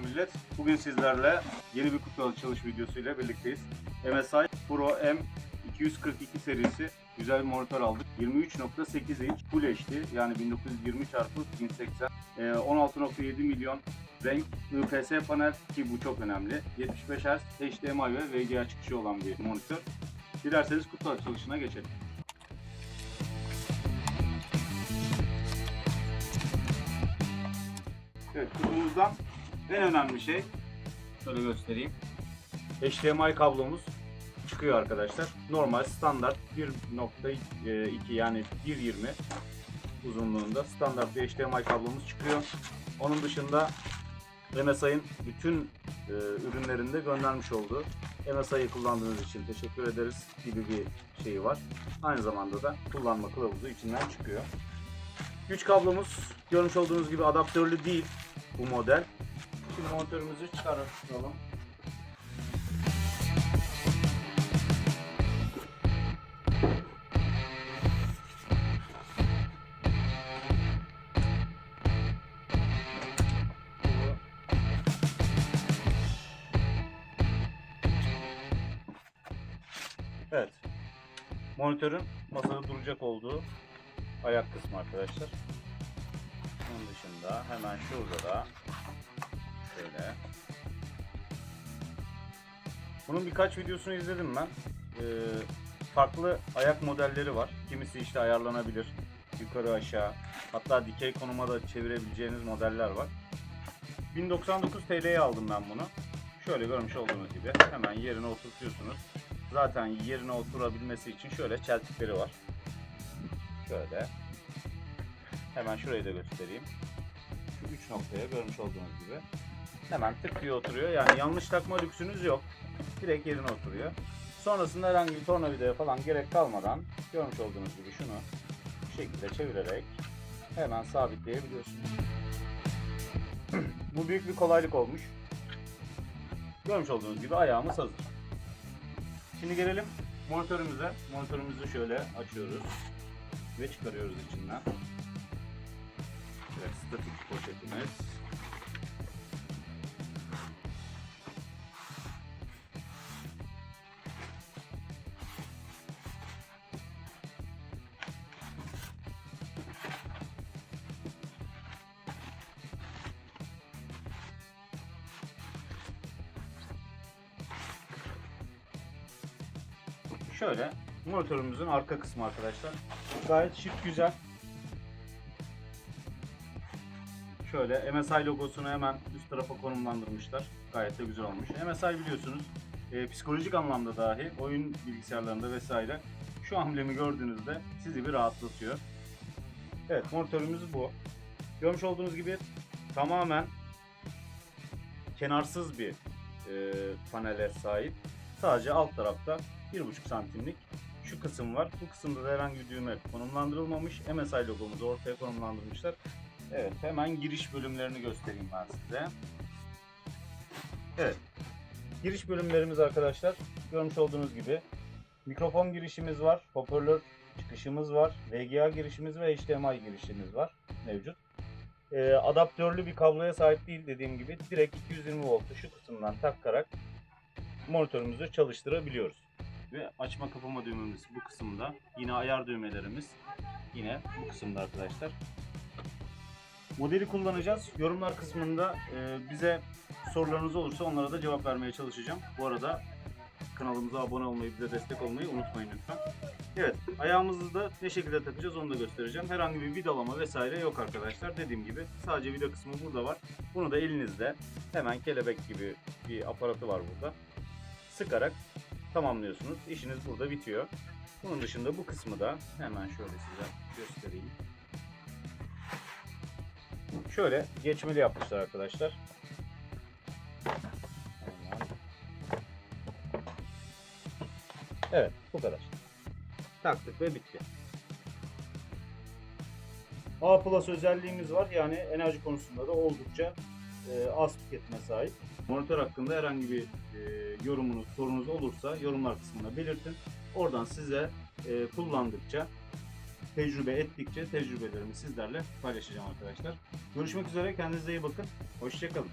Millet. Bugün sizlerle yeni bir kutu açılış videosuyla birlikteyiz. MSI Pro M 242 serisi güzel bir monitör aldık. 23.8 inç Full HD yani 1920 x 1080 Ee, 16.7 milyon renk IPS panel ki bu çok önemli. 75 Hz HDMI ve VGA çıkışı olan bir monitör. Dilerseniz kutu açılışına geçelim. Evet kutumuzdan en önemli şey şöyle göstereyim. HDMI kablomuz çıkıyor arkadaşlar. Normal standart 1.2 yani 1.20 uzunluğunda standart bir HDMI kablomuz çıkıyor. Onun dışında MSI'ın bütün e, ürünlerinde göndermiş olduğu MSI'yi kullandığınız için teşekkür ederiz gibi bir şeyi var. Aynı zamanda da kullanma kılavuzu içinden çıkıyor. Güç kablomuz görmüş olduğunuz gibi adaptörlü değil bu model. Şimdi monitörümüzü çıkaralım. Evet. Monitörün masada duracak olduğu ayak kısmı arkadaşlar. Onun dışında hemen şurada da şöyle. Bunun birkaç videosunu izledim ben. Ee, farklı ayak modelleri var. Kimisi işte ayarlanabilir. Yukarı aşağı. Hatta dikey konuma da çevirebileceğiniz modeller var. 1099 TL'ye aldım ben bunu. Şöyle görmüş olduğunuz gibi hemen yerine oturtuyorsunuz. Zaten yerine oturabilmesi için şöyle çeltikleri var. Şöyle. Hemen şurayı da göstereyim. Şu üç noktaya görmüş olduğunuz gibi. Hemen tık diye oturuyor. Yani yanlış takma lüksünüz yok. Direkt yerine oturuyor. Sonrasında herhangi bir tornavidaya falan gerek kalmadan görmüş olduğunuz gibi şunu bu şekilde çevirerek hemen sabitleyebiliyorsunuz. bu büyük bir kolaylık olmuş. Görmüş olduğunuz gibi ayağımız hazır. Şimdi gelelim monitörümüze. Monitörümüzü şöyle açıyoruz ve çıkarıyoruz içinden. Evet, statik poşetimiz. Şöyle monitörümüzün arka kısmı arkadaşlar. Gayet şık güzel. Şöyle MSI logosunu hemen üst tarafa konumlandırmışlar. Gayet de güzel olmuş. MSI biliyorsunuz e, psikolojik anlamda dahi oyun bilgisayarlarında vesaire şu amblemi gördüğünüzde sizi bir rahatlatıyor. Evet monitörümüz bu. Görmüş olduğunuz gibi tamamen kenarsız bir e, panele sahip. Sadece alt tarafta 1,5 santimlik şu kısım var. Bu kısımda da herhangi bir düğme konumlandırılmamış. MSI logomuzu ortaya konumlandırmışlar. Evet hemen giriş bölümlerini göstereyim ben size. Evet. Giriş bölümlerimiz arkadaşlar görmüş olduğunuz gibi mikrofon girişimiz var, hoparlör çıkışımız var, VGA girişimiz ve HDMI girişimiz var mevcut. Ee, adaptörlü bir kabloya sahip değil dediğim gibi direkt 220 voltu şu kısımdan takarak monitörümüzü çalıştırabiliyoruz. Ve açma kapama düğmemiz bu kısımda. Yine ayar düğmelerimiz yine bu kısımda arkadaşlar. Modeli kullanacağız. Yorumlar kısmında e, bize sorularınız olursa onlara da cevap vermeye çalışacağım. Bu arada kanalımıza abone olmayı, bize destek olmayı unutmayın lütfen. Evet, ayağımızı da ne şekilde takacağız onu da göstereceğim. Herhangi bir vidalama vesaire yok arkadaşlar. Dediğim gibi sadece vida kısmı burada var. Bunu da elinizde hemen kelebek gibi bir aparatı var burada. Sıkarak tamamlıyorsunuz. İşiniz burada bitiyor. Bunun dışında bu kısmı da hemen şöyle size göstereyim. Şöyle geçmeli yapmışlar arkadaşlar. Evet bu kadar. Taktık ve bitti. A Plus özelliğimiz var. Yani enerji konusunda da oldukça e, az tüketime sahip. Monitör hakkında herhangi bir e, yorumunuz, sorunuz olursa yorumlar kısmına belirtin. Oradan size e, kullandıkça, tecrübe ettikçe tecrübelerimi sizlerle paylaşacağım arkadaşlar. Görüşmek üzere, kendinize iyi bakın. Hoşçakalın.